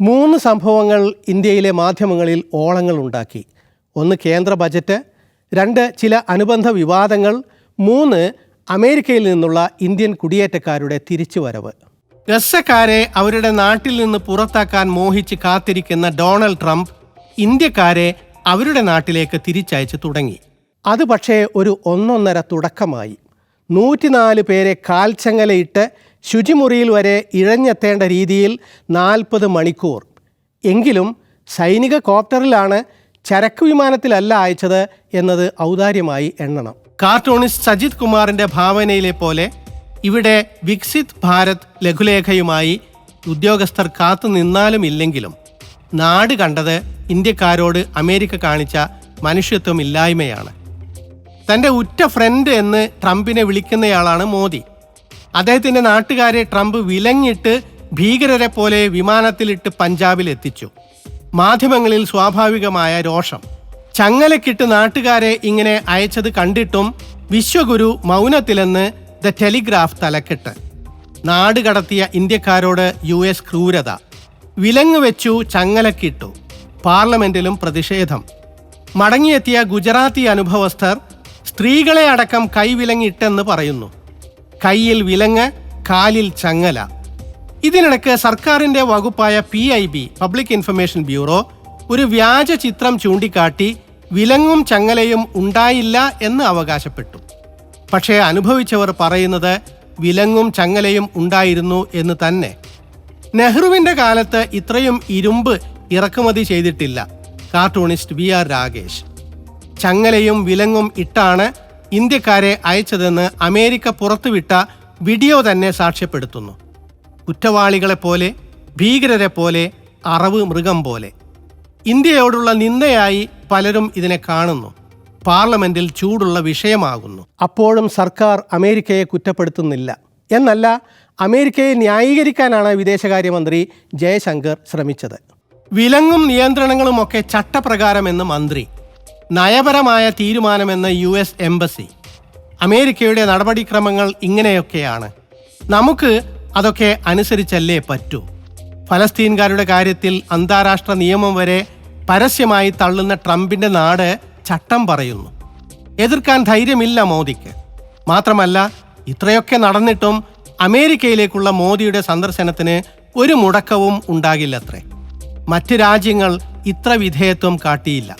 മൂന്ന് സംഭവങ്ങൾ ഇന്ത്യയിലെ മാധ്യമങ്ങളിൽ ഓളങ്ങൾ ഉണ്ടാക്കി ഒന്ന് കേന്ദ്ര ബജറ്റ് രണ്ട് ചില അനുബന്ധ വിവാദങ്ങൾ മൂന്ന് അമേരിക്കയിൽ നിന്നുള്ള ഇന്ത്യൻ കുടിയേറ്റക്കാരുടെ തിരിച്ചുവരവ്. ഗസക്കാരെ അവരുടെ നാട്ടിൽ നിന്ന് പുറത്താക്കാൻ മോഹിച്ച് കാത്തിരിക്കുന്ന ഡൊണാൾഡ് ട്രംപ് ഇന്ത്യക്കാരെ അവരുടെ നാട്ടിലേക്ക് തിരിച്ചയച്ചു തുടങ്ങി. അത് പക്ഷേ ഒരു ഒന്നൊന്നര തുടക്കമായി. നൂറ്റിനാല് പേരെ കാൽച്ചങ്ങലയിട്ട് ശുചിമുറിയിൽ വരെ ഇഴഞ്ഞെത്തേണ്ട രീതിയിൽ നാൽപ്പത് മണിക്കൂർ. എങ്കിലും സൈനിക കോപ്റ്ററിലാണ് ചരക്ക് വിമാനത്തിലല്ല അയച്ചത് എന്നത് ഔദാര്യമായി എണ്ണണം. കാർട്ടൂണിസ്റ്റ് സജിത് കുമാറിന്റെ ഭാവനയിലെ പോലെ ഇവിടെ വികസിത് ഭാരത് ലഘുലേഖയുമായി ഉദ്യോഗസ്ഥർ കാത്തു നിന്നാലും ഇല്ലെങ്കിലും നാട് കണ്ടത് ഇന്ത്യക്കാരോട് അമേരിക്ക കാണിച്ച മനുഷ്യത്വമില്ലായ്മയാണ്. തന്റെ ഉറ്റ ഫ്രണ്ട് എന്ന് ട്രംപിനെ വിളിക്കുന്നയാളാണ് മോദി. അദ്ദേഹത്തിന്റെ നാട്ടുകാരെ ട്രംപ് വിലങ്ങിട്ട് ഭീകരരെ പോലെ വിമാനത്തിലിട്ട് പഞ്ചാബിൽ എത്തിച്ചു. മാധ്യമങ്ങളിൽ സ്വാഭാവികമായ രോഷം. ചങ്ങലക്കിട്ട് നാട്ടുകാരെ ഇങ്ങനെ അയച്ചത് കണ്ടിട്ടും വിശ്വഗുരു മൗനത്തിലെന്ന് ദ ടെലിഗ്രാഫ് തലക്കെട്ട്. നാട് കടത്തിയ ഇന്ത്യക്കാരോട് യു എസ് ക്രൂരത. വിലങ്ങ് വെച്ചു ചങ്ങലക്കിട്ടു. പാർലമെന്റിലും പ്രതിഷേധം. മടങ്ങിയെത്തിയ ഗുജറാത്തി അനുഭവസ്ഥർ സ്ത്രീകളെ അടക്കം കൈവിലങ്ങിട്ടെന്ന് പറയുന്നു. കയ്യിൽ വിലങ്ങ് കാലിൽ ചങ്ങല. ഇതിനിടയ്ക്ക് സർക്കാരിന്റെ വകുപ്പായ P I B public information bureau ഒരു വ്യാജ ചിത്രം ചൂണ്ടിക്കാട്ടി വിലങ്ങും ചങ്ങലയും ഉണ്ടായില്ല എന്ന് അവകാശപ്പെട്ടു. പക്ഷേ അനുഭവിച്ചവർ പറയുന്നത് വിലങ്ങും ചങ്ങലയും ഉണ്ടായിരുന്നു എന്ന് തന്നെ. നെഹ്റുവിന്റെ കാലത്ത് ഇത്രയും ഇരുമ്പ് ഇറക്കുമതി ചെയ്തിട്ടില്ല. കാർട്ടൂണിസ്റ്റ് വി ആർ രാകേഷ് ചങ്ങലയും വിലങ്ങും ഇട്ടാണ് ഇന്ത്യക്കാരെ അയച്ചതെന്ന് അമേരിക്ക പുറത്തുവിട്ട വീഡിയോ തന്നെ സാക്ഷ്യപ്പെടുത്തുന്നു. കുറ്റവാളികളെ പോലെ ഭീകരരെ പോലെ അറവ് മൃഗം പോലെ. ഇന്ത്യയോടുള്ള നിന്ദയായി പലരും ഇതിനെ കാണുന്നു. പാർലമെന്റിൽ ചൂടുള്ള വിഷയമാകുന്നു. അപ്പോഴും സർക്കാർ അമേരിക്കയെ കുറ്റപ്പെടുത്തുന്നില്ല. എന്നല്ല അമേരിക്കയെ ന്യായീകരിക്കാനാണ് വിദേശകാര്യമന്ത്രി ജയശങ്കർ ശ്രമിച്ചത്. വിലങ്ങും നിയന്ത്രണങ്ങളുമൊക്കെ ചട്ടപ്രകാരമെന്ന് മന്ത്രി. നയപരമായ തീരുമാനമെന്ന് യു എസ് എംബസി. അമേരിക്കയുടെ നടപടിക്രമങ്ങൾ ഇങ്ങനെയൊക്കെയാണ്. നമുക്ക് അതൊക്കെ അനുസരിച്ചല്ലേ പറ്റൂ. ഫലസ്തീൻകാരുടെ കാര്യത്തിൽ അന്താരാഷ്ട്ര നിയമം വരെ പരസ്യമായി തള്ളുന്ന ട്രംപിന്റെ നാട് ചട്ടം പറയുന്നു. എതിർക്കാൻ ധൈര്യമില്ല മോദിക്ക്. മാത്രമല്ല ഇത്രയൊക്കെ നടന്നിട്ടും അമേരിക്കയിലേക്കുള്ള മോദിയുടെ സന്ദർശനത്തിന് ഒരു മുടക്കവും ഉണ്ടാകില്ലത്രേ. മറ്റ് രാജ്യങ്ങൾ ഇത്ര വിധേയത്വം കാട്ടിയില്ല.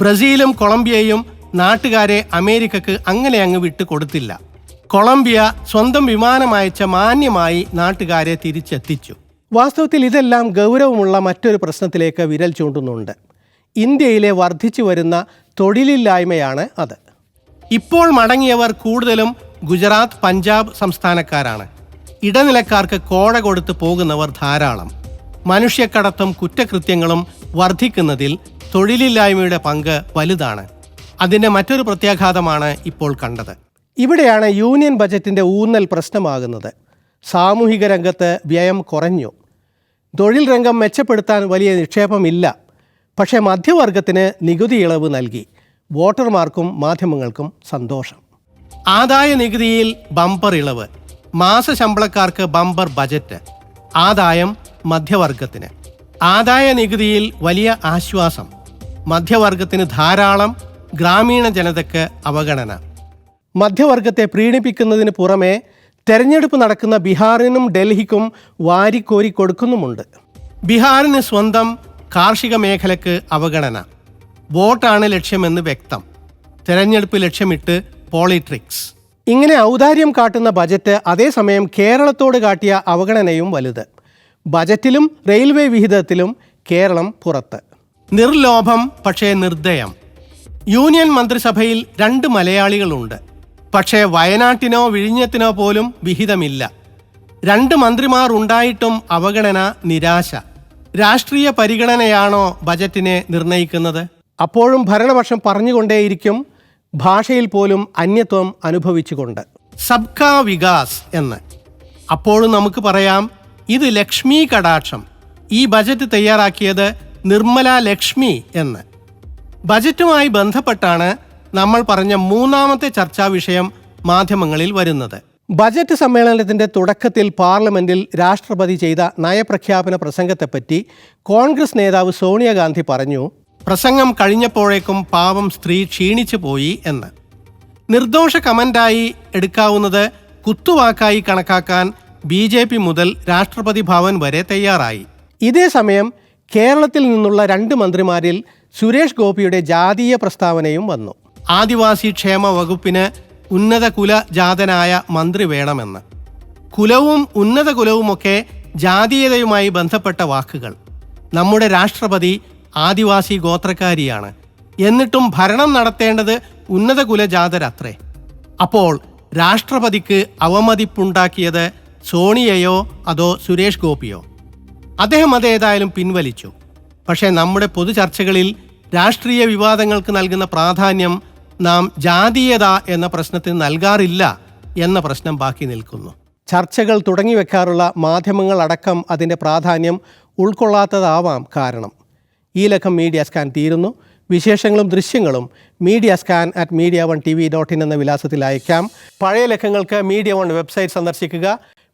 ബ്രസീലും കൊളംബിയയും നാട്ടുകാരെ അമേരിക്കക്ക് അങ്ങനെ അങ്ങ് വിട്ടു കൊടുത്തില്ല കൊളംബിയ സ്വന്തം വിമാനം അയച്ച മാന്യമായി നാട്ടുകാരെ തിരിച്ചെത്തിച്ചു. വാസ്തവത്തിൽ ഇതെല്ലാം ഗൗരവമുള്ള മറ്റൊരു പ്രശ്നത്തിലേക്ക് വിരൽ ചൂണ്ടുന്നുണ്ട്. ഇന്ത്യയിലെ വർദ്ധിച്ചു വരുന്ന തൊഴിലില്ലായ്മയാണ് അത്. ഇപ്പോൾ മടങ്ങിയവർ കൂടുതലും ഗുജറാത്ത് പഞ്ചാബ് സംസ്ഥാനക്കാരാണ്. ഇടനിലക്കാർക്ക് കോഴ കൊടുത്ത് പോകുന്നവർ ധാരാളം. മനുഷ്യക്കടത്തും കുറ്റകൃത്യങ്ങളും വർദ്ധിക്കുന്നതിൽ തൊഴിലില്ലായ്മയുടെ പങ്ക് വലുതാണ്. അതിന്റെ മറ്റൊരു പ്രത്യാഘാതമാണ് ഇപ്പോൾ കണ്ടത്. ഇവിടെയാണ് യൂണിയൻ ബജറ്റിന്റെ ഊന്നൽ പ്രശ്നമാകുന്നത്. സാമൂഹിക രംഗത്ത് വ്യയം കുറഞ്ഞു. തൊഴിൽ രംഗം മെച്ചപ്പെടുത്താൻ വലിയ നിക്ഷേപമില്ല. പക്ഷേ മധ്യവർഗത്തിന് നികുതി ഇളവ് നൽകി. വോട്ടർമാർക്കും മാധ്യമങ്ങൾക്കും സന്തോഷം. ആദായ നികുതിയിൽ ബമ്പർ ഇളവ്. മാസശമ്പളക്കാർക്ക് ബമ്പർ ബജറ്റ്. ആദായം മധ്യവർഗത്തിന്. ആദായ നികുതിയിൽ വലിയ ആശ്വാസം. മധ്യവർഗത്തിന് ധാരാളം ഗ്രാമീണ ജനതയ്ക്ക് അവഗണന. മധ്യവർഗത്തെ പ്രീണിപ്പിക്കുന്നതിന് പുറമെ തെരഞ്ഞെടുപ്പ് നടക്കുന്ന ബീഹാറിനും ഡൽഹിക്കും വാരിക്കോരി കൊടുക്കുന്നുമുണ്ട്. ബീഹാറിന് സ്വന്തം കാർഷിക മേഖലയ്ക്ക് അവഗണന. വോട്ടാണ് ലക്ഷ്യമെന്ന് വ്യക്തം. തെരഞ്ഞെടുപ്പ് ലക്ഷ്യമിട്ട് പോളിട്രിക്സ്. ഇങ്ങനെ ഔദാര്യം കാട്ടുന്ന ബജറ്റ് അതേസമയം കേരളത്തോട് കാട്ടിയ അവഗണനയും വലുത്. ബജറ്റിലും റെയിൽവേ വിഹിതത്തിലും കേരളം പുറത്ത്. നിർലോഭം പക്ഷേ നിർദ്ദയം. യൂണിയൻ മന്ത്രിസഭയിൽ രണ്ട് മലയാളികളുണ്ട്. പക്ഷേ വയനാട്ടിനോ വിഴിഞ്ഞത്തിനോ പോലും വിഹിതമില്ല. രണ്ട് മന്ത്രിമാർ ഉണ്ടായിട്ടും അവഗണന നിരാശ. രാഷ്ട്രീയ പരിഗണനയാണോ ബജറ്റിനെ നിർണയിക്കുന്നത്? അപ്പോഴും ഭരണപക്ഷം പറഞ്ഞുകൊണ്ടേയിരിക്കും ഭാഷയിൽ പോലും അന്യത്വം അനുഭവിച്ചുകൊണ്ട്. സബ്കാ വികാസ് എന്ന്. അപ്പോഴും നമുക്ക് പറയാം ഇത് ലക്ഷ്മി കടാക്ഷം. ഈ ബജറ്റ് തയ്യാറാക്കിയത് നിർമ്മല ലക്ഷ്മി എന്ന്. ബജറ്റുമായി ബന്ധപ്പെട്ടാണ് നമ്മൾ പറഞ്ഞ മൂന്നാമത്തെ ചർച്ചാ വിഷയം മാധ്യമങ്ങളിൽ വരുന്നത്. ബജറ്റ് സമ്മേളനത്തിന്റെ തുടക്കത്തിൽ പാർലമെന്റിൽ രാഷ്ട്രപതി ചെയ്ത നയപ്രഖ്യാപന പ്രസംഗത്തെപ്പറ്റി കോൺഗ്രസ് നേതാവ് സോണിയാഗാന്ധി പറഞ്ഞു പ്രസംഗം കഴിഞ്ഞപ്പോഴേക്കും പാവം സ്ത്രീ ക്ഷീണിച്ചു പോയി എന്ന്. നിർദോഷ കമന്റായി എടുക്കാവുന്നത് കുത്തുവാക്കായി കണക്കാക്കാൻ ബി ജെ പി മുതൽ രാഷ്ട്രപതി ഭവൻ വരെ തയ്യാറായി. ഇതേ സമയം കേരളത്തിൽ നിന്നുള്ള രണ്ട് മന്ത്രിമാരിൽ സുരേഷ് ഗോപിയുടെ ജാതീയ പ്രസ്താവനയും വന്നു. ആദിവാസി ക്ഷേമ വകുപ്പിന് ഉന്നത കുല ജാതനായ മന്ത്രി വേണമെന്ന്. കുലവും ഉന്നത കുലവുമൊക്കെ ജാതീയതയുമായി ബന്ധപ്പെട്ട വാക്കുകൾ. നമ്മുടെ രാഷ്ട്രപതി ആദിവാസി ഗോത്രക്കാരിയാണ്. എന്നിട്ടും ഭരണം നടത്തേണ്ടത് ഉന്നത കുലജാതരത്രേ അപ്പോൾ രാഷ്ട്രപതിക്ക് അവമതിപ്പുണ്ടാക്കിയത് സോണിയയോ അതോ സുരേഷ് ഗോപിയോ? അദ്ദേഹം അതേതായാലും പിൻവലിച്ചു. പക്ഷേ നമ്മുടെ പൊതുചർച്ചകളിൽ രാഷ്ട്രീയ വിവാദങ്ങൾക്ക് നൽകുന്ന പ്രാധാന്യം നാം ജാതീയത എന്ന പ്രശ്നത്തിന് നൽകാറില്ല എന്ന പ്രശ്നം ബാക്കി നിൽക്കുന്നു. ചർച്ചകൾ തുടങ്ങി വെക്കാറുള്ള മാധ്യമങ്ങളടക്കം അതിന്റെ പ്രാധാന്യം ഉൾക്കൊള്ളാത്തതാവാം കാരണം. ഈ ലക്കം മീഡിയ സ്കാൻ തീരുന്നു. വിശേഷങ്ങളും ദൃശ്യങ്ങളും media scan at media one T V dot in എന്ന വിലാസത്തിൽ അയക്കാം. പഴയ ലക്കങ്ങൾക്ക് മീഡിയ വൺ വെബ്സൈറ്റ് സന്ദർശിക്കുക.